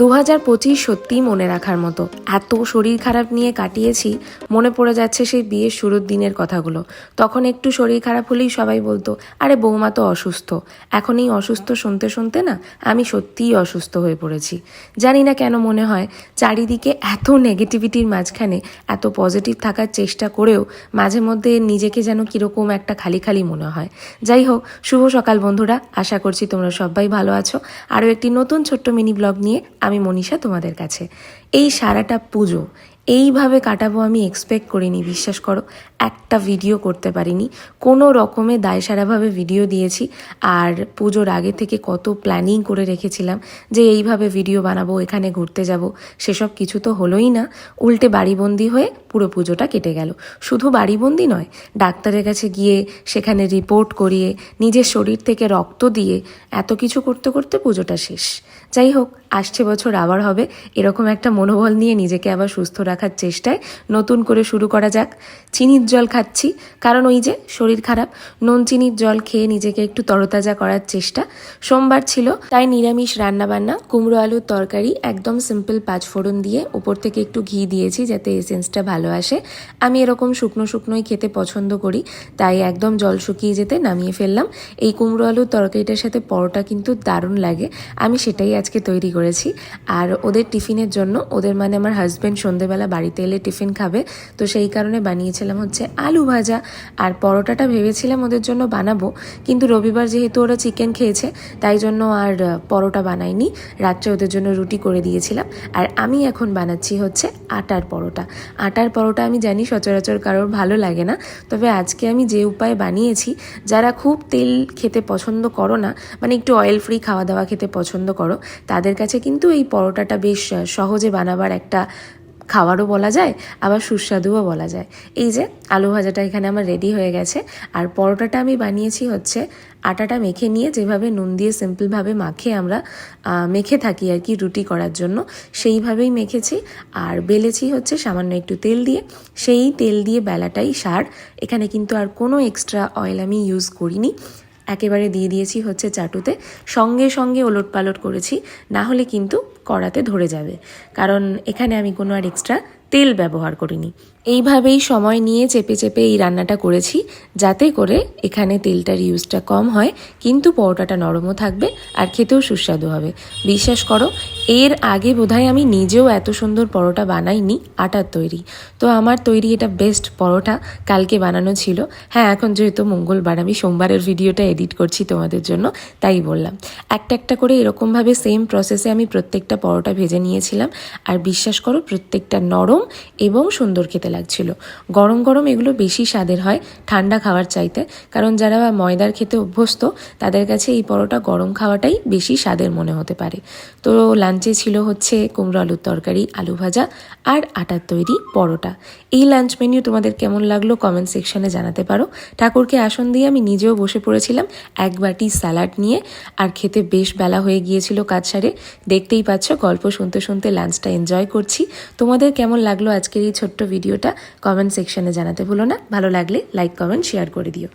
দু হাজার পঁচিশ সত্যিই মনে রাখার মতো। এত শরীর খারাপ নিয়ে কাটিয়েছি, মনে পড়ে যাচ্ছে সেই বিয়ের শুরুর দিনের কথাগুলো। তখন একটু শরীর খারাপ হলেই সবাই বলতো, আরে বৌমা তো অসুস্থ। এখন এই অসুস্থ শুনতে শুনতে না আমি সত্যিই অসুস্থ হয়ে পড়েছি। জানি না কেন মনে হয় চারিদিকে এত নেগেটিভিটির মাঝখানে, এত পজিটিভ থাকার চেষ্টা করেও মাঝে মধ্যে নিজেকে যেন কীরকম একটা খালি খালি মনে হয়। যাই হোক, শুভ সকাল বন্ধুরা। আশা করছি তোমরা সবাই ভালো আছো। আরও একটি নতুন ছোট্ট মিনি ব্লগ নিয়ে আমি মনীষা তোমাদের কাছে। এই সারাটা পুজো, এইভাবে কাটাবো আমি এক্সপেক্ট করিনি, বিশ্বাস করো। একটা ভিডিও করতে পারিনি। কোনো রকমে দায়সারাভাবে ভিডিও দিয়েছি। আর পুজোর আগে থেকে কত প্ল্যানিং করে রেখেছিলাম যে এইভাবে ভিডিও বানাবো, এখানে ঘুরতে যাব। সেসব কিছু তো হলোই না। উল্টে বাড়িবন্দি হয়ে পুরো পুজোটা কেটে গেল। শুধু বাড়িবন্দি নয়, ডাক্তারের কাছে গিয়ে সেখানে রিপোর্ট করিয়ে, নিজের শরীর থেকে রক্ত দিয়ে, এত কিছু করতে করতে পুজোটা শেষ। যাই হোক আসছে বছর আবার হবে, এরকম একটা মনোবল নিয়ে নিজেকে আবার সুস্থ রাখার চেষ্টায় নতুন করে শুরু করা যাক। চিনির জল খাচ্ছি, কারণ ওই যে শরীর খারাপ, নুন চিনির জল খেয়ে নিজেকে একটু তরতাজা করার চেষ্টা। সোমবার ছিল, তাই নিরামিষ রান্নাবান্না, কুমড়ো আলুর তরকারি, একদম সিম্পল পাঁচফোড়ন দিয়ে ওপর থেকে একটু ঘি দিয়েছি যাতে এসেন্সটা ভালো আসে। আমি এরকম শুকনো শুকনোই খেতে পছন্দ করি, তাই একদম জল শুকিয়ে যেতে নামিয়ে ফেললাম। এই কুমড়ো আলুর তরকারিটার সাথে পরোটা কিন্তু দারুণ লাগে, আমি সেটাই আজকে তৈরি করেছি। আর ওদের টিফিনের জন্য, ওদের মানে আমার হাজব্যান্ড সন্ধেবেলা বাড়িতে এলে টিফিন খাবে। তো সেই কারণে বানিয়েছিলাম হচ্ছে আলু ভাজা। আর পরোটাটা ভেবেছিলাম ওদের জন্য বানাবো। কিন্তু রবিবার যেহেতু ওরা চিকেন খেয়েছে, তাই জন্য আর পরোটা বানাইনি। রাত্রে ওদের জন্য রুটি করে দিয়েছিলাম। আর আমি এখন বানাচ্ছি হচ্ছে আটার পরোটা। আটার পরোটা আমি জানি সচরাচর কারোর ভালো লাগে না। তবে আজকে আমি যে উপায়ে বানিয়েছি, যারা খুব তেল খেতে পছন্দ করো না মানে একটু অয়েল ফ্রি খাওয়া দাওয়া খেতে পছন্দ করো, তাদের কাছে কিন্তু এই পরোটাটা বেশ সহজে বানাবার একটা খাবারও বলা যায়, আবার সুস্বাদুও বলা যায়। এই যে, আলু ভাজাটা এখানে আমার রেডি হয়ে গেছে, আর পরোটাটা আমি বানিয়েছি হচ্ছে আটাটা মেখে নিয়ে যেভাবে নুন দিয়ে সিম্পলভাবে মাখে আমরা মেখে থাকি আর কি রুটি করার জন্য, সেইভাবেই মেখেছি, আর বেলেছি হচ্ছে সামান্য একটু তেল দিয়ে, সেই তেল দিয়ে বেলাটাই সার। এখানে কিন্তু আর কোনো এক্সট্রা অয়েল আমি ইউজ করিনি। একেবারে দিয়ে দিয়েছি হচ্ছে চাটুতে। সঙ্গে সঙ্গে ওলট পালট করেছি, না হলে কিন্তু কড়াতে ধরে যাবে। কারণ এখানে আমি কোনো আর এক্সট্রা তেল ব্যবহার করিনি। এইভাবেই সময় নিয়ে চেপে চেপে এই রান্নাটা করেছি, যাতে করে এখানে তেলটার ইউজটা কম হয়, কিন্তু পরোটাটা নরমও থাকবে আর খেতেও সুস্বাদু হবে। বিশ্বাস করো এর আগে বোধহয় আমি নিজেও এত সুন্দর পরোটা বানাইনি, আটার তৈরি। তো আমার তৈরি এটা বেস্ট পরোটা কালকে বানানো ছিল। হ্যাঁ এখন যেহেতু মঙ্গলবার, আমি সোমবারের ভিডিওটা এডিট করছি তোমাদের জন্য, তাই বললাম। একটা একটা করে এরকমভাবে সেম প্রসেসে আমি প্রত্যেকটা পরোটা ভেজে নিয়েছিলাম। আর বিশ্বাস করো, প্রত্যেকটা নরম এবং সুন্দর খেতে লাগছিল। গরম গরম এগুলো বেশি স্বাদের হয় ঠান্ডা খাওয়ার চাইতে। কারণ যারা ময়দার খেতে অভ্যস্ত, তাদের কাছে এই পরোটা গরম খাওয়াটাই বেশি স্বাদের মনে হতে পারে। তো লাঞ্চে ছিল হচ্ছে কুমড়ো আলুর তরকারি, আলু ভাজা আর আটার তৈরি পরোটা। এই লাঞ্চ মেনু তোমাদের কেমন লাগল কমেন্ট সেকশনে জানাতে পারো। ঠাকুরকে আসন দিয়ে আমি নিজেও বসে পড়েছিলাম এক বাটি স্যালাড নিয়ে। আর খেতে বেশ বেলা হয়ে গিয়েছিল কাজ সারে। দেখতেই পাচ্ছ গল্প শুনতে শুনতে লাঞ্চটা এনজয় করছি। তোমাদের কেমন লাগল আজকের এই ছোট্ট ভিডিওটা কমেন্ট সেকশনে জানাতে ভুলো না। ভালো লাগলে লাইক কমেন্ট শেয়ার করে দিও।